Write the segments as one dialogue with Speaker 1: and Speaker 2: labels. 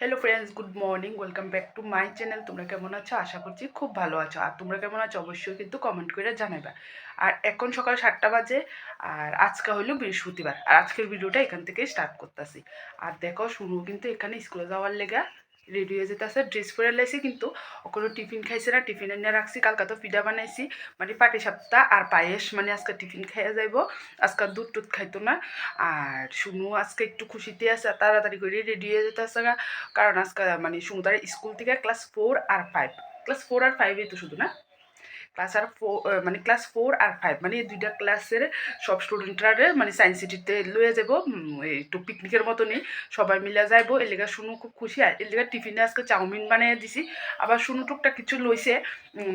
Speaker 1: Hello friends good morning welcome back to my channel তোমরা কেমন আছো? আশা করছি খুব ভালো আছো। আর তোমরা কেমন আছো? অবশ্যই কিন্তু কমেন্ট করে জানাবা আর এখন সকাল সাতটা বাজে, আর আজকে হলো বৃহস্পতিবার। আর আজকের ভিডিওটা এখান থেকে স্টার্ট করতেছি। আর দেখো, শুনো কিন্তু এখানে স্কুলে যাওয়ার লেগা রেডি হয়ে যেতে আছে ড্রেস পরে লাইছি কিন্তু ওখানে টিফিন খাইছে না, টিফিন এনে রাখছি কালকা তো পিঠা বানাইছি। মানে পাটি সাপ্তাহ আর পায়েস মানে আজকে টিফিন খাইয়া যাইব। আজকে দুধ টুধ খাইতো না। আর শুনু, আজকে একটু খুশিতে আছে তাড়াতাড়ি করে রেডি হয়ে যেতে আছে কারণ আজকে মানে শুনু তার স্কুল থেকে ক্লাস ফোর আর ফাইভ ক্লাস ফোর আর ফাইভে তো শুধু না? ক্লাস আর ফোর মানে ক্লাস ফোর আর ফাইভ মানে এই দুইটা ক্লাসের সব স্টুডেন্টরা মানে সায়েন্স সিটিতে লয়ে যাব একটু পিকনিকের মতনই। সবাই মিলে যাইব এর লেগে শুনু খুব খুশি, আর এর লেগে টিফিনে আজকে চাউমিন বানিয়ে দিছি। আবার শুনু টুকটা কিছু লইছে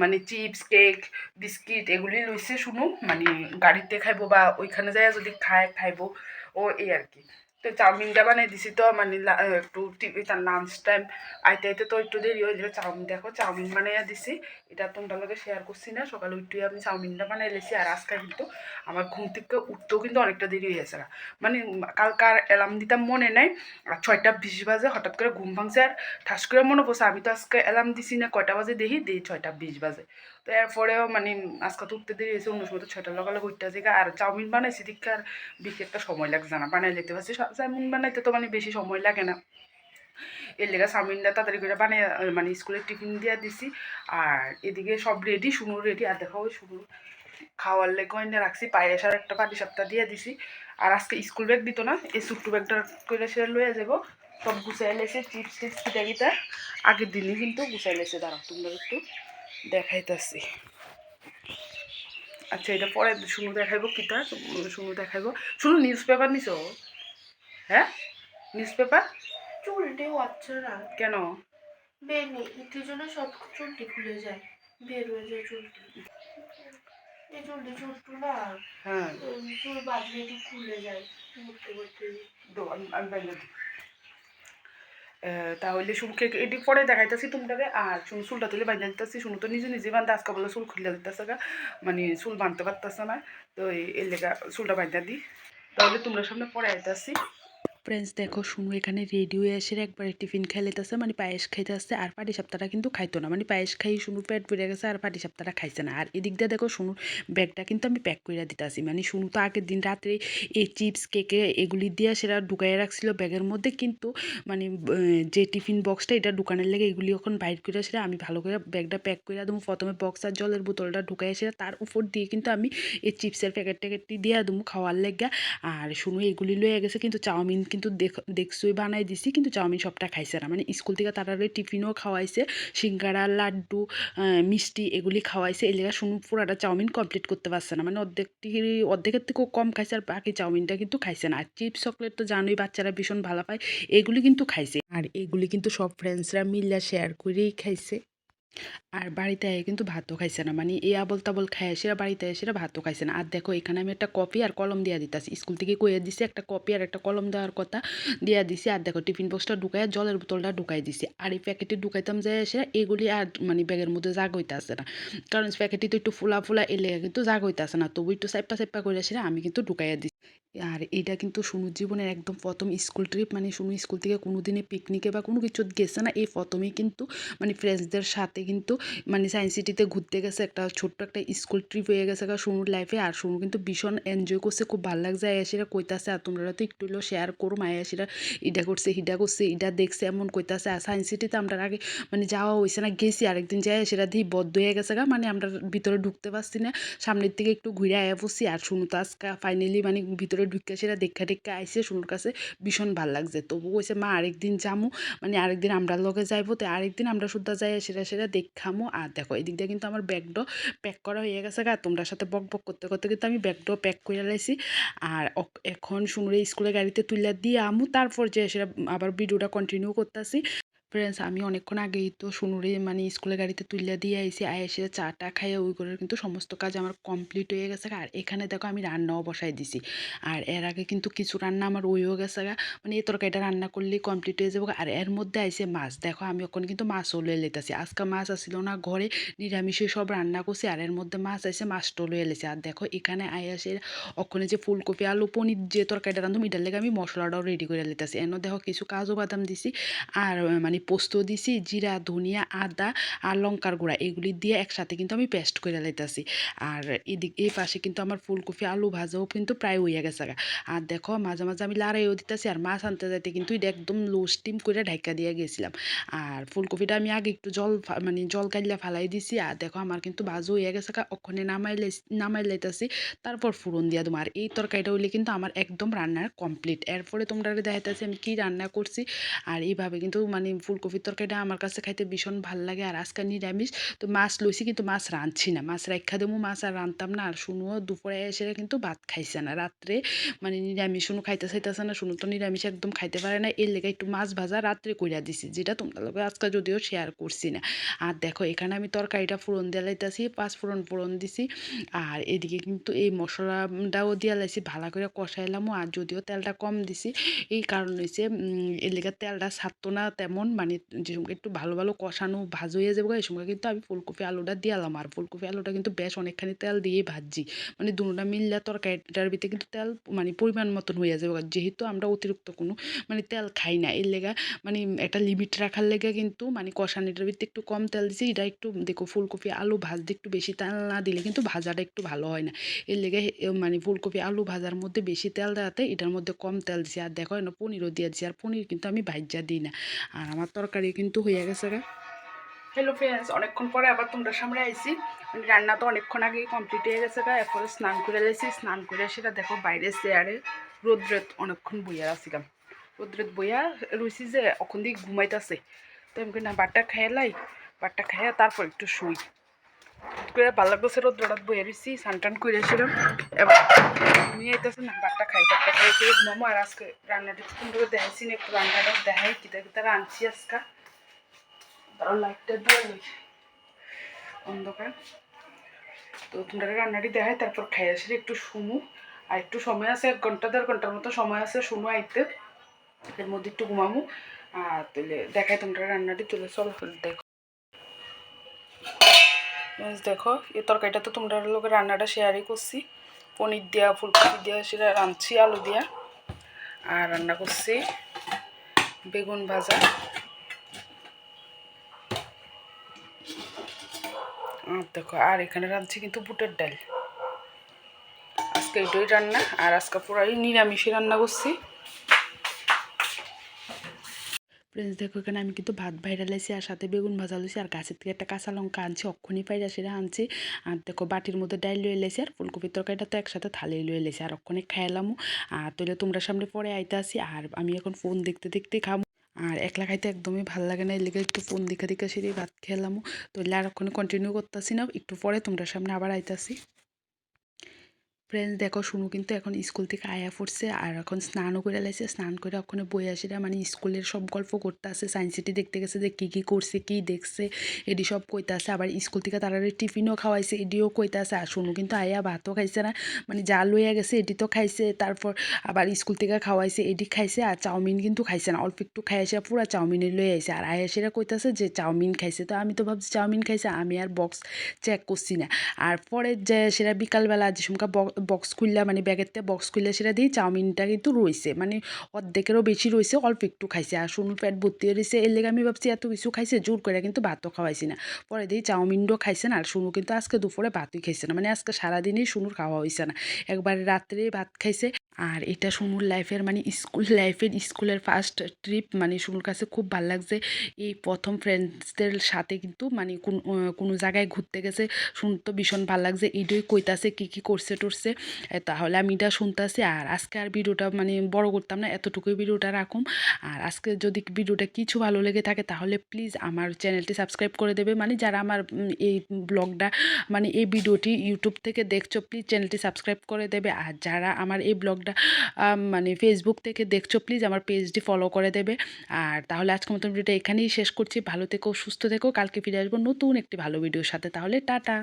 Speaker 1: মানে চিপস কেক বিস্কিট এগুলি লইছে শুনু মানে গাড়িতে খাইবো বা ওইখানে যাই যদি খায়, খাইবো, ও এই আর কি। তো চাউমিনটা বানিয়ে দিছি তো মানে একটু টি- তার লাঞ্চ টাইম আইতে আইতে তো একটু দেরি হয়ে যাবে। চাউমিন দেখো, চাউমিন বানিয়ে দিছি। এটা তোমরা লোকে শেয়ার করছি না, সকালে উঠে আমি চাউমিনটা বানিয়ে লেছি, আর আজকে কিন্তু আমার ঘুম থেকে উঠতেও কিন্তু অনেকটা দেরি হয়ে গেছে মানে কালকার অ্যালার্ম দিতাম মনে নাই, আর ছয়টা বিশ বাজে হঠাৎ করে ঘুম ভাঙছে, আর ঠাস করে মনে পড়ছে, আমি তো আজকে অ্যালার্ম দিছি না, কয়টা বাজে দেখি? দিই ছয়টা বিশ বাজে। তো এরপরেও মানে আজকে তো উঠতে দেরি হয়েছে অন্য সময় তো ছয়টার লগালে উঠতে থেকে আর চাউমিন বানাইছি দিকে আর একটা সময় লাগছে না, বানাই যেতে পারছি। চাউমিন বানাইতে তো মানে বেশি সময় লাগে না। এর লেগে চাউমিনটা তাড়াতাড়ি করে বানিয়ে মানে স্কুলের টিফিন দিয়ে দিছি, আর এদিকে সব রেডি শুনুর রেডি আর দেখাও শুনুর খাওয়ার লেগে এনে রাখছি পায়েস আর একটা পাটি সাপটা দিয়ে দিছি। আর আজকে স্কুল ব্যাগ দিত না, এই ছোট্ট ব্যাগটা করে সেটা লয়ে যাব। সব গুছাই লেছে চিপস টিপস পিঠা গিটা আগের দিনই কিন্তু গুছাই লেছে, দাঁড়াও তোমরা একটু। দেখাইতেছি। আচ্ছা এটা পরে শুনু দেখাইবো কিটা? শুনু দেখাইবো। শুনু নিউজ পেপার নিছো? হ্যাঁ? নিউজ পেপার
Speaker 2: চুলটি হচ্ছে না।
Speaker 1: কেন?
Speaker 2: বেনি ইতির জন্য সব চুলটি খুলে যায়। বের হয়ে যায় চুলটি। এই চুলটি ছোট্ট না
Speaker 1: হ্যাঁ।
Speaker 2: চুল এটি খুলে যায়।
Speaker 1: আমি বাইরে। আহ, তাহলে শুনকে এটি পরে দেখাইতেছি তোমাকে, আর শুন, চুলটা তুলে বাঁধা দিতেছি। শুনো তো নিজে নিজে বান্ধা আজকে বলে চুল খুলে দিতেছে গা। মানে চুল বাঁধতে পারতেছে না। তো এই লেগা চুলটা বাঁধা দিই তাহলে তোমরা সামনে পরে আইতাছি। ফ্রেন্ডস দেখো, শুনু, এখানে রেডি হয়ে এসে একবারে টিফিন খাই লেতেছে মানে পায়েস খাইতে আসছে আর পাটি সপ্তাহটা কিন্তু খাইতো না। মানে পায়েস খাই শুনুর পেট ভরে গেছে, আর পাটি সপ্তাহটা খাইছে না। আর এদিক দিয়ে দেখো শুনুর ব্যাগটা কিন্তু আমি প্যাক করে দিতে আসি মানে শুনু তো, আগের দিন রাত্রে এই চিপস কেকে এগুলি দিয়ে সেটা ঢুকাইয়ে রাখছিল ব্যাগের মধ্যে, কিন্তু মানে যে টিফিন বক্সটা এটা দোকানের লেগে এগুলি এখন বাইর করে সেটা আমি ভালো করে ব্যাগটা প্যাক করে দেবো। প্রথমে বক্স আর জলের বোতলটা ঢুকাই সেটা তার উপর দিয়ে কিন্তু আমি এই চিপসের প্যাকেট ট্যাকেটটি দিয়ে দেবো খাওয়ার লেগা। আর শুনু, এগুলি লয়ে গেছে কিন্তু চাউমিন কিন্তু দেখ, দেখছই, বানাই দিছি, কিন্তু চাউমিন সবটা খাইছে না। মানে স্কুল থেকে তাড়াতাড়ি টিফিনও খাওয়াইছে, সিঙ্গারা, লাড্ডু মিষ্টি এগুলি খাওয়াইছে। এই লেগে শুনু পুরাটা চাউমিন কমপ্লিট করতে পারছে না। মানে অর্ধেকটি অর্ধেকের থেকেও কম খাইছে আর বাকি চাউমিনটা কিন্তু খাইছে না। আর চিপস, চকলেট তো জানোই, বাচ্চারা ভীষণ ভালো পায়, এগুলি কিন্তু খাইছে। আর এগুলি কিন্তু সব ফ্রেন্ডসরা মিল্লা শেয়ার করেই খাইছে। আর বাড়িতে এসে কিন্তু ভাতও খাইছে না। মানে এই আবল তাবল খাই সেরা বাড়িতে এসে ভাতও খাইছে না। আর দেখো, এখানে আমি একটা কপি আর কলম দিয়া দিতেছি। স্কুল থেকে কইয়া দিছি, একটা কপি আর একটা কলম দেওয়ার কথা দিয়া দিছি। আর দেখো, টিফিন বক্সটা ঢুকাই জলের বোতলটা ঢুকাই দিছি। আর এই প্যাকেটে ঢুকাইতাম যে এসে এগুলি আর মানে ব্যাগের মধ্যে জাগ হইতাছে না। কারণ প্যাকেটটি তো একটু ফুলা ফুলা এলে কিন্তু জাগ হইতাছে না। তবু একটু সাইপা সাইপা করে এসে আমি কিন্তু ঢুকাইয়া দিছি। আর এটা কিন্তু সুনুর জীবনের একদম প্রথম স্কুল ট্রিপ মানে সুনু স্কুল থেকে কোনো দিনে পিকনিকে বা কোনো কিছু গেছে না। এই প্রথমেই কিন্তু মানে ফ্রেন্ডসদের সাথে কিন্তু মানে সায়েন্স সিটিতে ঘুরতে গেছে একটা ছোট্ট একটা স্কুল ট্রিপ হয়ে গেছে সুনুর লাইফে আর সুনু কিন্তু ভীষণ এনজয় করছে, খুব ভালো লাগছে। আয়াসিরা কইতাছে, আর তোমরা তো একটু হলেও শেয়ার করো আয়াসিরা ইটা করছে হিডা করছে ইটা দেখছে, এমন কইতাছে। আর সায়েন্স সিটিতে আমরা আগে মানে যাওয়া হয়েছে না, গেছি। আরেকদিন যাই সেটা দিয়ে বদ্ধ হয়ে গেছে গা মানে আমরা ভিতরে ঢুকতে পারছি না। সামনের থেকে একটু ঘুরে আয়া পড়ছি। আর শুনু তো আজকে ফাইনালি মানে ভিতরে ঢুকে সেটা দেখা টেক্কা আইসে শুনুর কাছে ভীষণ ভালো লাগছে। তবু কইছে, মা আরেকদিন যামু। মানে আরেকদিন আমরা লগে যাইবো, তো আরেকদিন আমরা শুদ্ধা যাই সেটা সেটা দেখামো। আর দেখো, এদিক দিয়ে কিন্তু আমার ব্যাগটা প্যাক করা হয়ে গেছে গা। তোমরা সাথে বক বক করতে করতে কিন্তু আমি ব্যাগটাও প্যাক করে লাইছি। আর এখন শুনুরে স্কুলে গাড়িতে তুলে দিয়ে আমু। তারপর যে সেটা আবার ভিডিওটা কন্টিনিউ করতেছি। ফ্রেন্ডস আমি অনেকক্ষণ আগেই তো শুনুরে মানে স্কুলের গাড়িতে তুলিয়া দিয়ে আইসি আয় এসে চা টা খাইয়ে ওই করে কিন্তু সমস্ত কাজ আমার কমপ্লিট হয়ে গেছে আর এখানে দেখো আমি রান্নাও বসাই দিছি। আর এর আগে কিন্তু কিছু রান্না আমার ওইও গেছে গা। মানে এই তরকারিটা রান্না করলেই কমপ্লিট হয়ে যাব আর এর মধ্যে আইসে মাছ। দেখো আমি ওখানে কিন্তু মাছও লয়ে লেতেছি আজকে মাছ আসছিল না ঘরে নিরামিষে সব রান্না করছি। আর এর মধ্যে মাছ আইসে মাছটাও লয়ে লেছে আর দেখো এখানে আই আসে ওখানে যে ফুলকপি, আলু, পনির যে তরকারিটা রান্ধুম এটার লেগে আমি মশলাটাও রেডি করে লেতেছি এনে দেখো কিছু কাজু বাদাম দিছি। আর মানে পোস্ত দিছি, জিরা, ধনিয়া, আদা আর লঙ্কার গুঁড়া। এগুলি দিয়ে একসাথে কিন্তু আমি পেস্ট করে লাইতাছি আর এদিক এই পাশে কিন্তু আমার ফুলকপি, আলু ভাজাও কিন্তু প্রায় হইয়া গেছে আর দেখো, মাঝে মাঝে আমি লাড়াইও দিতেছি আর মাছ আনতে যাইতে কিন্তু এটা একদম লো স্টিম করে ঢাকা দিয়ে গেছিলাম। আর ফুলকপিটা আমি আগে একটু জল মানে জল কাইলা ফালাই দিছি আর দেখো আমার কিন্তু ভাজও হইয়া গেছে। ওখানে নামাই নামাই লাইতাছি, তারপর ফুরন দিয়া তোমার এই তরকারিটা হইলে কিন্তু আমার একদম রান্নার কমপ্লিট এরপরে তোমরা দেখাইতেছি আমি কি রান্না করছি। আর এইভাবে কিন্তু মানে ফুলকপির তরকারিটা আমার কাছে খাইতে ভীষণ ভালো লাগে। আর আজকে নিরামিষ, তো মাছ লইছি কিন্তু মাছ রাঁধছি না। মাছ রাখা দেবো মাছ আর রাঁধতাম না। আর শুনুও দুপুরে এসে কিন্তু ভাত খাইছে না। রাত্রে মানে নিরামিষ শুনু খাইতে চাইতেছে না, শুনু তো নিরামিষ একদম খাইতে পারে না। এর লেগে একটু মাছ ভাজা রাত্রে কইরা দিছি, যেটা তোমরা লোক আজকে যদিও শেয়ার করছি না। আর দেখো, এখানে আমি তরকারিটা ফোড়ন দিয়ে লাইতেছি, পাঁচ ফোড়ন ফোড়ন দিছি। আর এদিকে কিন্তু এই মশলাটাও দিয়ে লাইছি, ভালো করে কষাইলামও আর যদিও তেলটা কম দিছি, এই কারণ হয়েছে এর লেগে তেলটা ছাড়তো না তেমন। মানে যে একটু ভালো ভালো কষানো ভাজ হয়ে যাবে এই সময় কিন্তু আমি ফুলকপি আলুটা দিয়ালাম আর ফুলকপি আলুটা কিন্তু বেশ অনেকখানি তেল দিয়ে ভাজছি। মানে দুটা মিললে তরকারিটার ভিতরে কিন্তু তেল মানে পরিমাণ মতন হয়ে যাবে যেহেতু আমরা অতিরিক্ত কোনো মানে তেল খাই না, এর লেগা মানে একটা লিমিট রাখার লেগে কিন্তু মানে কষানিটার ভিতরে একটু কম তেল দিছি। এটা একটু দেখো ফুলকপি আলু ভাজতে একটু বেশি তেল না দিলে কিন্তু ভাজাটা একটু ভালো হয় না। এর লেগে মানে ফুলকপি আলু ভাজার মধ্যে বেশি তেল দেওয়াতে এটার মধ্যে কম তেল দিছি। আর দেখো এনে পনিরও দিয়ে দিছি। আর পনির কিন্তু আমি ভাজ্যা দিই না। আর আমার তরকারি কিন্তু হয়ে গেছে গা। হ্যালো ফ্রেন্ডস অনেকক্ষণ পরে আবার তোমরা সামনে আইসি মানে রান্না তো অনেকক্ষণ আগেই কমপ্লিট হয়ে গেছে গা, এরপরে স্নান করে লেছি। স্নান করে সেটা দেখো বাইরে চেয়ারে রোদ্রেত অনেকক্ষণ বইয়া আসছিলাম রোদ্রেত বইয়া রুইছি যে অখন দিয়ে ঘুমাইতেছে। তো আমি না বাটটা খাইয়ে লাই বাটটা খাইয়া তারপর একটু শুই। করে ভালো লাগতেছে রোদ্রটা বইয়া রইছি স্নান টান করে না খাই খাই করে ঘুমামো, আর আজকে রান্নাটা একটু সুন্দর দেখাইছি একটু রান্নাটা দেখাই আজকে। লাইটটা দিয়ে অন্ধকার। তো তোমরা রান্নাটি দেখাই, তারপর খাই আসি, একটু শুনু আর একটু সময় আছে, এক ঘণ্টা, দেড় ঘণ্টার মতো সময় আছে শুনু আইতে। এর মধ্যে একটু ঘুমামু। আর তুলে দেখাই তোমরা রান্নাটি তুলে চল, দেখো। দেখো, এই তরকারিটা তো তোমরা লোক রান্নাটা শেয়ারই করছি। পনির দিয়া, ফুলকপি দিয়া সেটা রাঁধছি, আলু দিয়া। আর রান্না করছি বেগুন ভাজা। দেখো, আর এখানে রাঁধছি কিন্তু বুটের ডাল। আজকে এটাই রান্না, আর আজকে পুরাই নিরামিষই রান্না করছি। ফ্রেন্ডস দেখো, এখানে আমি কিন্তু ভাত বাইরে লাইছি, আর সাথে বেগুন ভাজা লইছি, আর গাছের থেকে একটা কাঁচা লঙ্কা আনছি অক্ষণি পাইরা সেটা আনছি। আর দেখো, বাটির মধ্যে ডাইল লয়ে লাইছি, আর ফুলকপির তরকারিটা তো একসাথে থালি লয়ে লাইছি, আর অক্ষণে খাইলামও আর তাহলে তোমরা সামনে পরে আইতে আসি, আর আমি এখন ফোন দেখতে দেখতে খাব আর একলা খাইতে একদমই ভালো লাগে না এর লেগে একটু ফোন দেখে দেখে সেরে ভাত খেলামও তো আর ওখানে কন্টিনিউ করতেছি না, একটু পরে তোমরা সামনে আবার আইতাছি ফ্রেন্ডস দেখো, শুনু কিন্তু এখন স্কুল থেকে আয়া পড়ছে আর এখন স্নানও করে লাইছে। স্নান করে ওখানে বই আসিরা মানে স্কুলের সব গল্প করতে আছে সায়েন্স সিটি দেখতে গেছে যে কী কী করছে, কী দেখছে, এডি সব কইতে আছে আবার স্কুল থেকে তারা টিফিনও খাওয়াইছে, এডিও কইতে আছে আর শুনু কিন্তু আয়া ভাতও খাইছে না মানে যা লইয়া গেছে এডি তো খাইছে, তারপর আবার স্কুল থেকে খাওয়াইছে, এডি খাইছে আর চাউমিন কিন্তু খাইছে না। অল্প একটু খাই আসে পুরা চাউমিনে লই আইছে। আর আয়াসেরা কইতাছে যে চাউমিন খাইছে তো, আমি তো ভাবছি চাউমিন খাইছে, আমি আর বক্স চেক করছি না। আর পরে যে সেটা বিকালবেলা যে সময় বক্স খুললা মানে ব্যাগের থেকে বক্স খুললে, সেটা দিয়ে চাউমিনটা কিন্তু রয়েছে মানে অর্ধেকেরও বেশি রয়েছে অল্প একটু খাইছে। আর শুনু পেট ভর্তি রয়েছে এর লেগে আমি ভাবছি এত কিছু খাইছে, জোর করে কিন্তু ভাতও খাওয়াইছি না। পরে দিয়ে চাউমিনও খাইছে না, আর শুনু কিন্তু আজকে দুপুরে ভাতই খাইছে না। মানে আজকে সারাদিনই শুনুর খাওয়া হয়েছে না। একবার রাত্রে ভাত খাইছে। আর এটা শুনুর লাইফের মানে স্কুল লাইফের স্কুলের ফার্স্ট ট্রিপ মানে শুনুর কাছে খুব ভালো লাগছে। এই প্রথম ফ্রেন্ডসদের সাথে কিন্তু মানে কোন কোনো জায়গায় ঘুরতে গেছে, শুনতে ভীষণ ভালো লাগছে। এটাই কইতাছে কী কী করছে টরছে। তাহলে আমি এটা শুনতেছি। আর আজকে আর ভিডিওটা মানে বড় করতাম না, এতটুকুই ভিডিওটা রাখুম। আর আজকে যদি ভিডিওটা কিছু ভালো লেগে থাকে, তাহলে প্লিজ আমার চ্যানেলটি সাবস্ক্রাইব করে দেবে। মানে যারা আমার এই ব্লগটা মানে এই ভিডিওটি ইউটিউব থেকে দেখছ প্লিজ চ্যানেলটি সাবস্ক্রাইব করে দেবে। আর যারা আমার এই ব্লগ ব্লগটা মানে ফেসবুক থেকে দেখছ প্লিজ আমার পেজটি ফলো করে দেবে। আর তাহলে আজকের মতো ভিডিওটা এখানেই শেষ করছি। ভালো থেকো, সুস্থ থেকো। কালকে ফিরে আসব নতুন একটি ভালো ভিডিওর সাথে। তাহলে টাটা।